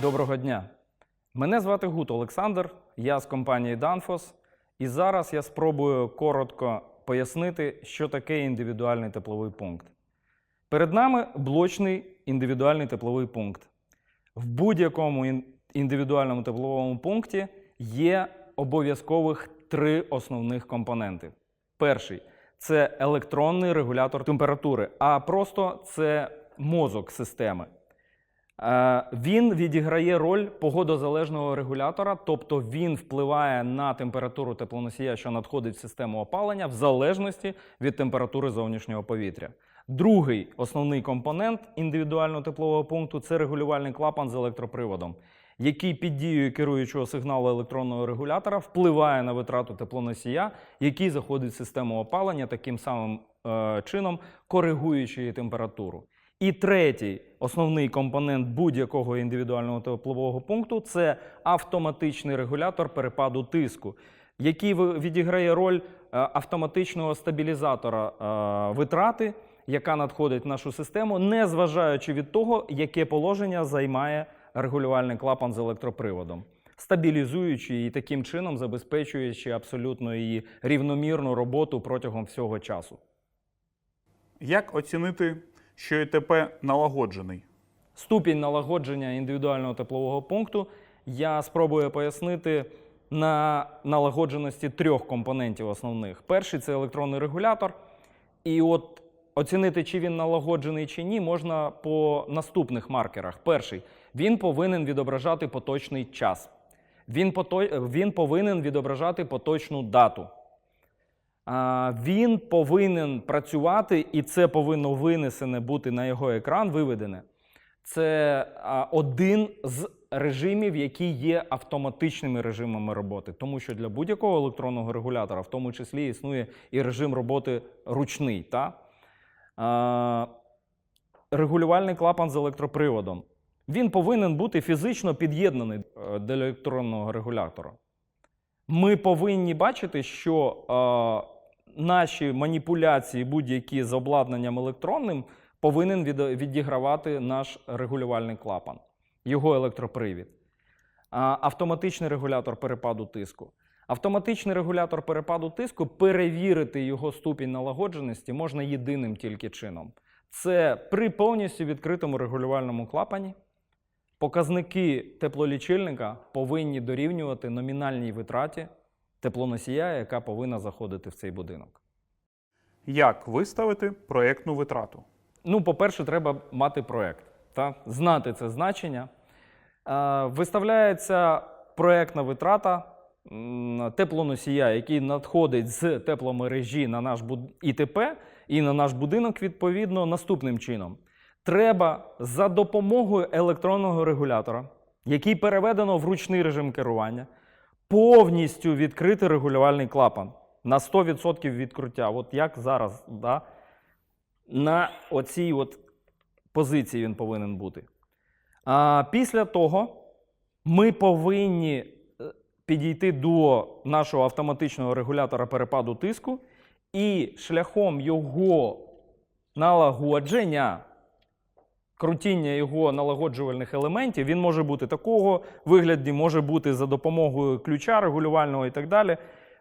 Доброго дня. Мене звати Гут Олександр, я з компанії Danfoss, і зараз я спробую коротко пояснити, що таке індивідуальний тепловий пункт. Перед нами блочний індивідуальний тепловий пункт. В будь-якому індивідуальному тепловому пункті є обов'язкових три основних компоненти. Перший це електронний регулятор температури, а просто це мозок системи. Е, Він відіграє роль погодозалежного регулятора, тобто він впливає на температуру теплоносія, що надходить в систему опалення, в залежності від температури зовнішнього повітря. Другий основний компонент індивідуального теплового пункту це регулювальний клапан з електроприводом, який під дією керуючого сигналу електронного регулятора впливає на витрату теплоносія, який заходить в систему опалення, таким самим е, чином коригуючи її температуру. І третій основний компонент будь-якого індивідуального теплового пункту це автоматичний регулятор перепаду тиску, який відіграє роль е, автоматичного стабілізатора е, витрати, яка надходить в нашу систему, не зважаючи від того, яке положення займає регулювальний клапан з електроприводом, стабілізуючи і таким чином забезпечуючи абсолютно її рівномірну роботу протягом всього часу. Як оцінити, що ІТП налагоджений? Ступінь налагодження індивідуального теплового пункту я спробую пояснити на налагодженості трьох компонентів основних. Перший це електронний регулятор. І от оцінити, чи він налагоджений чи ні, можна по наступних маркерах. Перший він повинен відображати поточний час. Він, пото... він повинен відображати поточну дату. Він повинен працювати, і це повинно винесене бути на його екран, виведене. Це один з режимів, які є автоматичними режимами роботи. Тому що для будь-якого електронного регулятора, в тому числі, існує і режим роботи ручний. Та? Регулювальний клапан з електроприводом. Він повинен бути фізично під'єднаний е, до електронного регулятора. Ми повинні бачити, що е, наші маніпуляції, будь-які з обладнанням електронним, повинен від, відігравати наш регулювальний клапан, його електропривід. А, автоматичний регулятор перепаду тиску. Автоматичний регулятор перепаду тиску перевірити його ступінь налагодженості можна єдиним тільки чином. Це при повністю відкритому регулювальному клапані. Показники теплолічильника повинні дорівнювати номінальній витраті теплоносія, яка повинна заходити в цей будинок. Як виставити проєктну витрату? Ну, по-перше, треба мати проект, та? знати це значення. Е, виставляється проектна витрата теплоносія, який надходить з тепломережі на наш буд- ІТП і на наш будинок, відповідно, наступним чином. Треба за допомогою електронного регулятора, який переведено в ручний режим керування, повністю відкрити регулювальний клапан на 100% відкриття. От як зараз, да? на оцій от позиції він повинен бути. А після того ми повинні е, підійти до нашого автоматичного регулятора перепаду тиску і шляхом його налагодження, крутіння його налагоджувальних елементів, він може бути такого вигляді, може бути за допомогою ключа регулювального і так далі.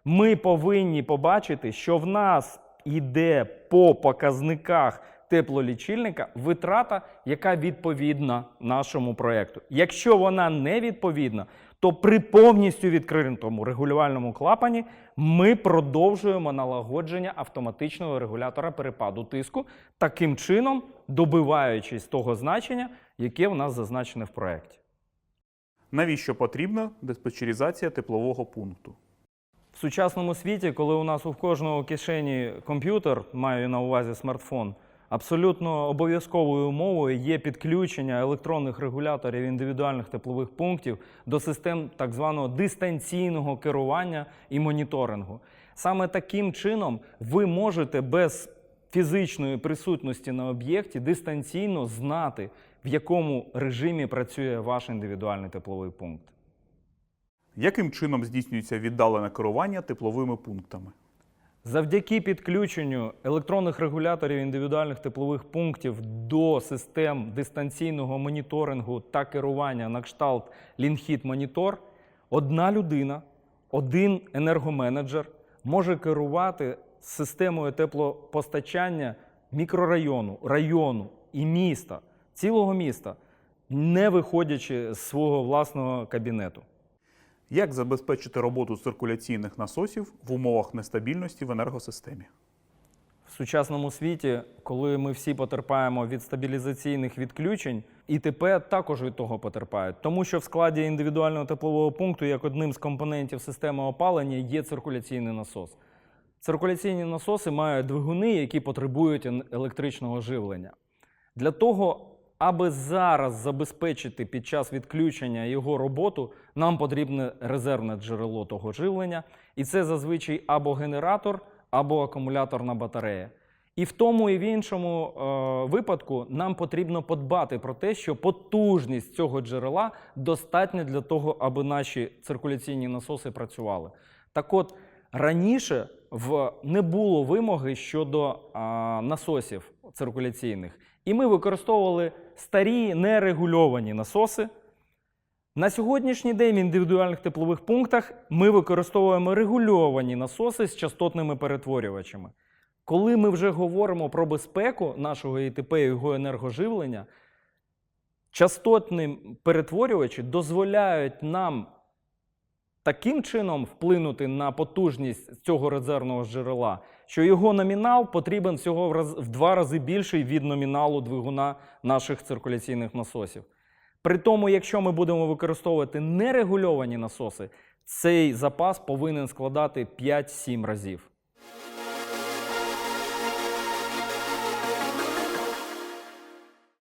Ми повинні побачити, що в нас йде по показниках теплолічильника витрата, яка відповідна нашому проєкту. Якщо вона не відповідна, то при повністю відкритому регулювальному клапані ми продовжуємо налагодження автоматичного регулятора перепаду тиску, таким чином добиваючись того значення, яке в нас зазначене в проєкті. Навіщо потрібна диспетчеризація теплового пункту? В сучасному світі, коли у нас у кожного кишені комп'ютер, маю на увазі смартфон, абсолютно обов'язковою умовою є підключення електронних регуляторів індивідуальних теплових пунктів до систем так званого дистанційного керування і моніторингу. Саме таким чином ви можете без фізичної присутності на об'єкті дистанційно знати, в якому режимі працює ваш індивідуальний тепловий пункт. Яким чином здійснюється віддалене керування тепловими пунктами? Завдяки підключенню електронних регуляторів індивідуальних теплових пунктів до систем дистанційного моніторингу та керування на кшталт Лінхіт Монітор, одна людина, один енергоменеджер може керувати системою теплопостачання мікрорайону, району і міста, цілого міста, не виходячи з свого власного кабінету. Як забезпечити роботу циркуляційних насосів в умовах нестабільності в енергосистемі? В сучасному світі, коли ми всі потерпаємо від стабілізаційних відключень, ІТП також від того потерпають, тому що в складі індивідуального теплового пункту, як одним з компонентів системи опалення, є циркуляційний насос. Циркуляційні насоси мають двигуни, які потребують електричного живлення. Для того, аби зараз забезпечити під час відключення його роботу, нам потрібне резервне джерело того живлення, і це зазвичай або генератор, або акумуляторна батарея. І в тому і в іншому е, випадку нам потрібно подбати про те, що потужність цього джерела достатня для того, аби наші циркуляційні насоси працювали. Так от, раніше в, не було вимоги щодо а, насосів циркуляційних, і ми використовували старі нерегульовані насоси. На сьогоднішній день в індивідуальних теплових пунктах ми використовуємо регульовані насоси з частотними перетворювачами. Коли ми вже говоримо про безпеку нашого ІТП і його енергоживлення, частотні перетворювачі дозволяють нам таким чином вплинути на потужність цього резервного джерела, що його номінал потрібен всього в, два рази більший від номіналу двигуна наших циркуляційних насосів. При тому, якщо ми будемо використовувати нерегульовані насоси, цей запас повинен складати 5-7 разів.